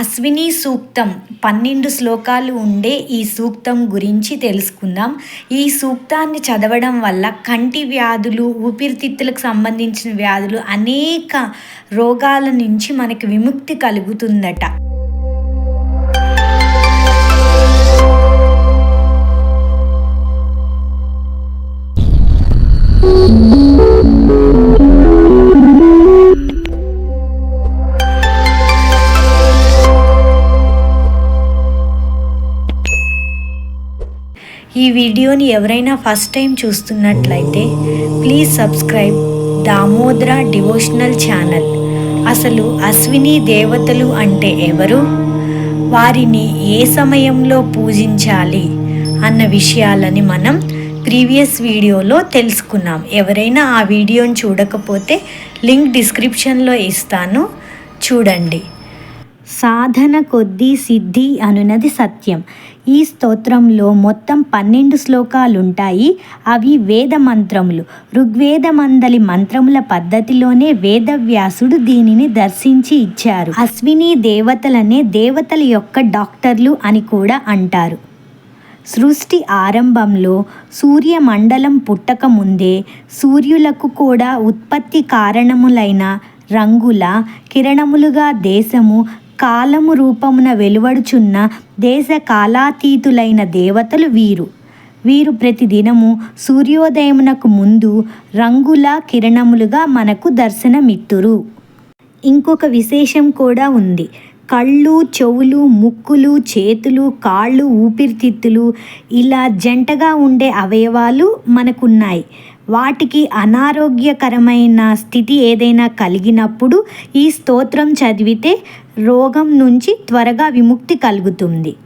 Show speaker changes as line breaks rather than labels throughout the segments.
అశ్విని సూక్తం పన్నెండు శ్లోకాలు ఉండే ఈ సూక్తం గురించి తెలుసుకుందాం. ఈ సూక్తాన్ని చదవడం వల్ల కంటి వ్యాధులు ఊపిరితిత్తులకు సంబంధించిన వ్యాధులు అనేక రోగాల నుంచి మనకి విముక్తి కలుగుతుందట. ఈ వీడియోని ఎవరైనా ఫస్ట్ టైం చూస్తున్నట్లయితే please subscribe Damodra devotional channel. అసలు అశ్విని దేవతలు అంటే ఎవరు? వారిని ఏ సమయంలో పూజించాలి అన్న విషయాలని మనం ప్రీవియస్ వీడియోలో తెలుసుకున్నాం. ఎవరైనా ఆ వీడియోని చూడకపోతే లింక్ డిస్క్రిప్షన్లో ఇస్తాను. చూడండి. సాధన కొద్దీ సిద్ధి అనునది సత్యం. ఈ స్తోత్రంలో మొత్తం పన్నెండు శ్లోకాలుంటాయి. అవి వేద మంత్రములు. ఋగ్వేద మందలి మంత్రముల పద్ధతిలోనే వేదవ్యాసుడు దీనిని దర్శించి ఇచ్చారు. అశ్విని దేవతలనే దేవతల యొక్క డాక్టర్లు అని కూడా అంటారు. సృష్టి ఆరంభంలో సూర్యమండలం పుట్టక ముందే సూర్యులకు కూడా ఉత్పత్తి కారణములైన రంగుల కిరణములుగా దేశము కాలము రూపమున వెలువడుచున్న దేశ కాలాతీతులైన దేవతలు వీరు. వీరు ప్రతిదినము సూర్యోదయమునకు ముందు రంగుల కిరణములుగా మనకు దర్శనమిత్తురు. ఇంకొక విశేషం కూడా ఉంది. కళ్ళు చెవులు ముక్కులు చేతులు కాళ్ళు ఊపిరితిత్తులు ఇలా జంటగా ఉండే అవయవాలు మనకున్నాయి. వాటికి అనారోగ్యకరమైన స్థితి ఏదైనా కలిగినప్పుడు ఈ స్తోత్రం చదివితే రోగం నుంచి త్వరగా విముక్తి కలుగుతుంది.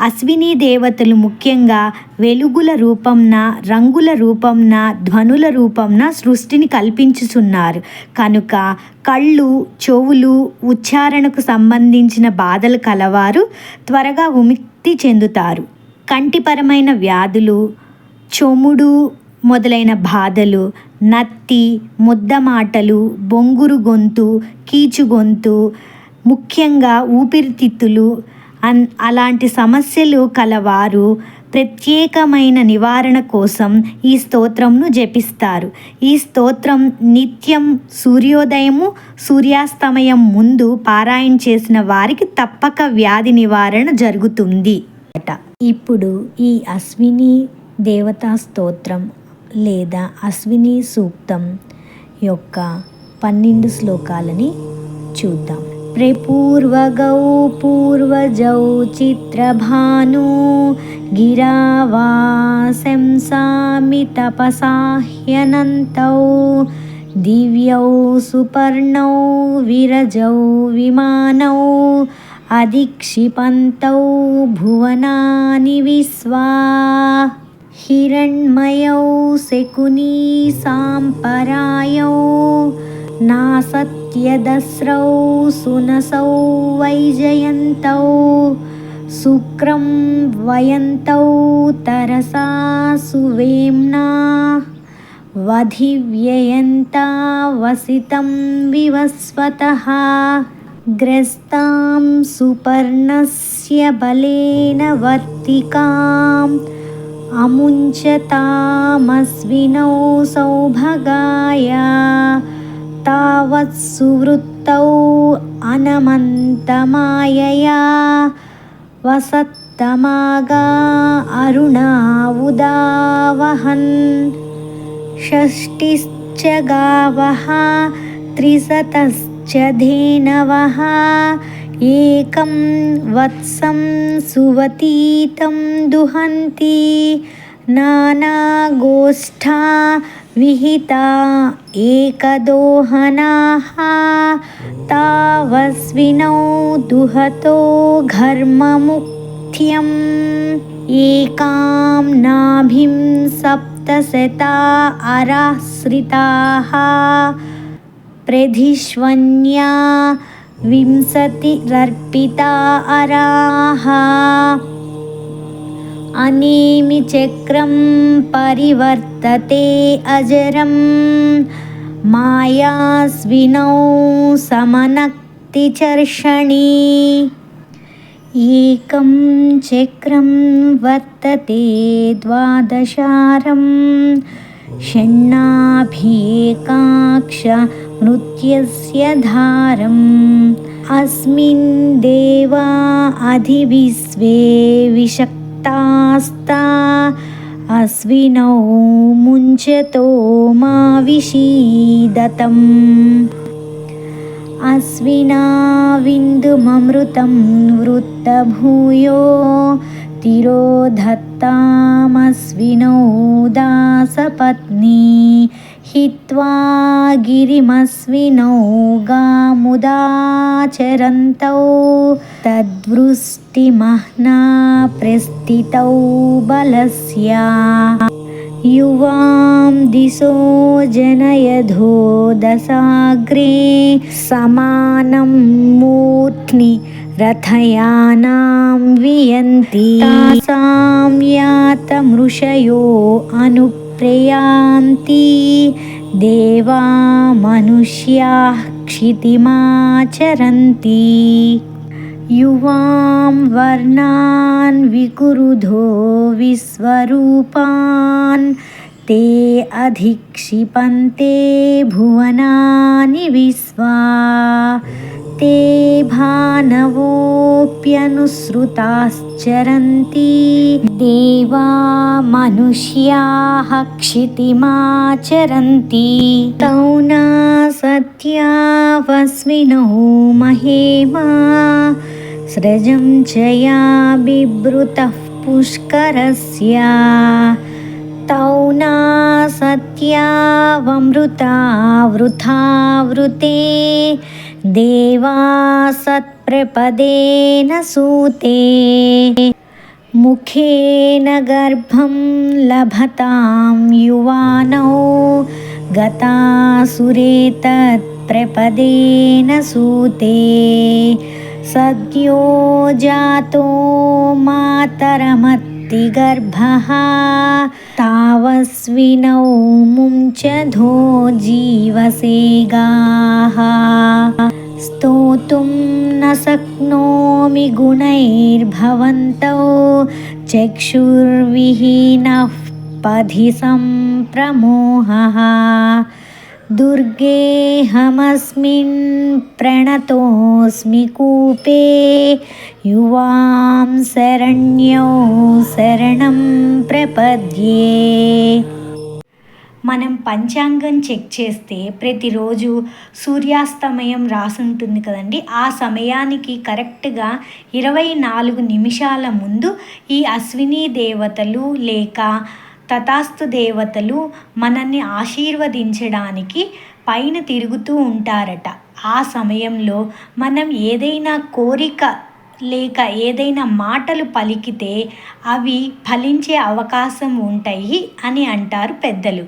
అశ్విని దేవతలు ముఖ్యంగా వెలుగుల రూపంన రంగుల రూపంన ధ్వనుల రూపంన సృష్టిని కల్పించుచున్నారు. కనుక కళ్ళు చెవులు ఉచ్చారణకు సంబంధించిన బాధలు కలవారు త్వరగా విముక్తి చెందుతారు. కంటిపరమైన వ్యాధులు చొముడు మొదలైన బాధలు నత్తి ముద్ద మాటలు బొంగురు గొంతు కీచు గొంతు ముఖ్యంగా ఊపిరితిత్తులు అన్ అలాంటి సమస్యలు కలవారు. ప్రత్యేకమైన నివారణ కోసం ఈ స్తోత్రంను జపిస్తారు. ఈ స్తోత్రం నిత్యం సూర్యోదయము సూర్యాస్తమయం ముందు పారాయణ చేసిన వారికి తప్పక వ్యాధి నివారణ జరుగుతుంది. ఇప్పుడు ఈ అశ్విని దేవతా స్తోత్రం లేదా అశ్విని సూక్తం యొక్క పన్నెండు శ్లోకాలని చూద్దాం. प्रपूर्वगौ पूर्वजौ चित्रभानु गिरावाशंसामि तपसाह्यनन्तौ दिव्यौ सुपर्णौ विरजौ विमानौ अधिक्षिपन्तौ भुवनानि विश्वा हिरण्मयौ शकुनी साम्परायौ नासत्यदस्रौ सुनसौ वैजयन्तौ शुक्रं वयन्तौ तरसा सुवेम्ना वधिव्ययन्ता वसितं विवस्वतः ग्रस्तां सुपर्णस्य बलेन वर्तिकाम् अमुञ्चतामस्विनौ सौभगाय तावत् सुवृत्तौ अनमन्तमायया वसत्तमागा अरुणावुदावहन्। षष्टिश्च गावः त्रिशतश्च धेनवः एकं वत्सं सुवतीतं दुहन्ति नानागोष्ठा विहिता एकदोहनाः। तावस्विनौ दुहतो घर्ममुख्यम्। एकां नाभिं सप्तशता अराश्रिताः। प्रधिष्वन्या विंशतिरर्पिता अराः। अनेमिचक्रं परिवर्तते अजरं मायास्विनौ समनक्तिचर्षणे एकं चक्रं वर्तते द्वादशारं षण्णाभिकाक्ष नृत्यस्य धारम् अस्मिन् देवा अधिविश्वे विशक् विषक्तास्ता अश्विनौ मुञ्चतो मा विषीदतम्। अश्विना विन्दुममृतं वृत्तभूयो। तिरोधत्तामश्विनौ दासपत्नी हित्वा गिरिमश्विनौ गामुदाचरन्तौ तद्वृष्टिमह्ना प्रस्थितौ बलस्य युवां दिशो जनयधो दशाग्रे समानं मूर्ध्नि रथयानां वियन्ति तासां यातमृषयो अनुप्रयान्ति देवा मनुष्याः क्षितिमाचरन्ति। युवां वर्णान् विकुरुधो विश्वरूपान्। ते अधिक्षिपन्ते भुवनानि विश्वा ते भानवोऽप्यनुसृताश्चरन्ति। देवा मनुष्याः क्षितिमाचरन्ति। तौ न सत्यावस्मिनौ महेमा। स्रजं च या बिभृतः पुष्करस्य। तौ न सत्यावमृता वृथा वृते देवा सत्प्रपदेन सूते मुखेन गर्भं लभतां युवानौ गतासुरे तत्प्रपदेन सूते। सद्यो जातो मातरमत्तिगर्भः तावस्विनौ मुञ्चधो जीवसेगाः। स्तोतुं न शक्नोमि गुणैर्भवन्तौ चक्षुर्विहीनः पथि सम्प्रमोहः। दुर्गेऽहमस्मिन् प्रणतोऽस्मि कूपे युवां शरण्यौ శరణం ప్రపద్యే మనం పంచాంగం చెక్ చేస్తే ప్రతిరోజు సూర్యాస్తమయం రాసుంటుంది కదండి ఆ సమయానికి కరెక్ట్గా ఇరవై నాలుగు నిమిషాల ముందు ఈ అశ్విని దేవతలు లేక తథాస్తు దేవతలు మనల్ని ఆశీర్వదించడానికి పైన తిరుగుతూ ఉంటారట. ఆ సమయంలో మనం ఏదైనా కోరిక లేక ఏదైనా మాటలు పలికితే అవి ఫలించే అవకాశం ఉంటాయి అని అంటారు పెద్దలు.